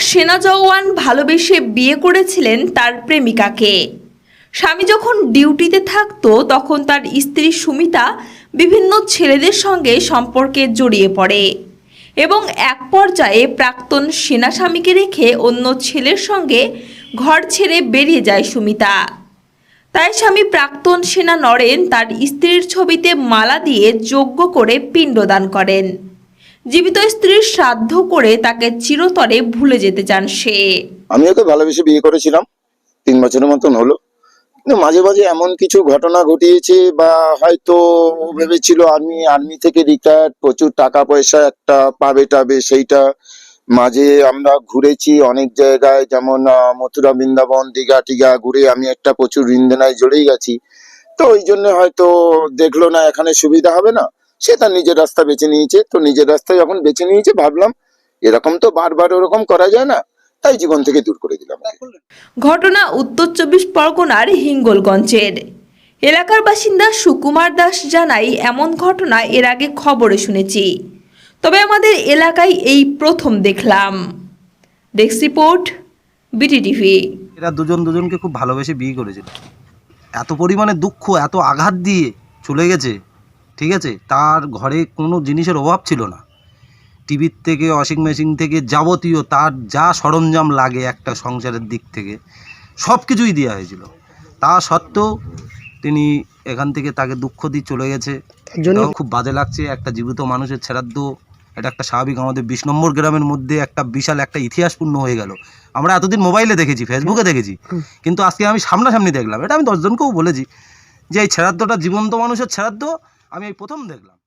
সেনা জওয়ান ভালোবেসে বিয়ে করেছিলেন তার প্রেমিকাকে। স্বামী যখন ডিউটিতে থাকতো, তখন তার স্ত্রী সুমিতা বিভিন্ন ছেলেদের সঙ্গে সম্পর্কে জড়িয়ে পড়ে এবং এক পর্যায়ে প্রাক্তন সেনা স্বামীকে রেখে অন্য ছেলের সঙ্গে ঘর ছেড়ে বেরিয়ে যায় সুমিতা। তাই স্বামী প্রাক্তন সেনা নরেন তার স্ত্রীর ছবিতে মালা দিয়ে যজ্ঞ করে পিণ্ডদান করেন। জীবিত স্ত্রীর শ্রাদ্ধ করে তাকে চিরতরে ভুলে যেতে চান সে। আমি ওকে ভালোবেসে বিয়ে করেছিলাম, তিন বছরের মতন হলো। মাঝে মাঝে এমন কিছু ঘটনা ঘটিয়েছে বা হয়তো ভেবেছিল আর্মি আর্মি থেকে রিটায়ার্ড প্রচুর টাকা পয়সা একটা পাবে টাবে সেইটা। মাঝে আমরা ঘুরেছি অনেক জায়গায়, যেমন মথুরা, বৃন্দাবন, দীঘা টিঘা ঘুরে আমি একটা প্রচুর ঋণদেনায় জড়েই গেছি। তো ওই জন্য হয়তো দেখল না, এখানে সুবিধা হবে না। সে তার নিজের রাস্তা বেছে নিয়েছে। তো নিজের রাস্তা যখন বেছে নিয়েছে ভাবলাম এরকম তো বারবার ওরকম করা যায় না তাই জীবন থেকে দূর করে দিলাম। ঘটনা উত্তর চব্বিশ পরগনার হিঙ্গলগঞ্জের। এলাকার বাসিন্দা সুকুমার দাস জানাই এমন ঘটনা এর আগে খবরে শুনেছি। তবে আমাদের এলাকায় এই প্রথম দেখলাম। ডেস্ক রিপোর্ট বিটিটিভি এরা দুজন দুজনকে খুব ভালোবেসে বিয়ে করেছিল। এত পরিমাণে দুঃখ এত আঘাত দিয়ে চলে গেছে। ঠিক আছে? তার ঘরে কোনো জিনিসের অভাব ছিল না। টিভির থেকে ওয়াশিং মেশিন থেকে যাবতীয় তার যা সরঞ্জাম লাগে একটা সংসারের দিক থেকে সব কিছুই দেওয়া হয়েছিল। তা সত্ত্বেও তিনি এখান থেকে তাকে দুঃখ দিয়ে চলে গেছে। খুব বাজে লাগছে একটা জীবিত মানুষের ছেড়াদ্দ এটা একটা স্বাভাবিক আমাদের বিশ নম্বর গ্রামের মধ্যে একটা বিশাল একটা ইতিহাসপূর্ণ হয়ে গেল। আমরা এতদিন মোবাইলে দেখেছি ফেসবুকে দেখেছি। কিন্তু আজকে আমি সামনাসামনি দেখলাম এটা আমি দশজনকেও বলেছি যে এই ছেড়াদ্দটা জীবন্ত মানুষের ছেড়াদ্দ আমি এই প্রথম দেখলাম।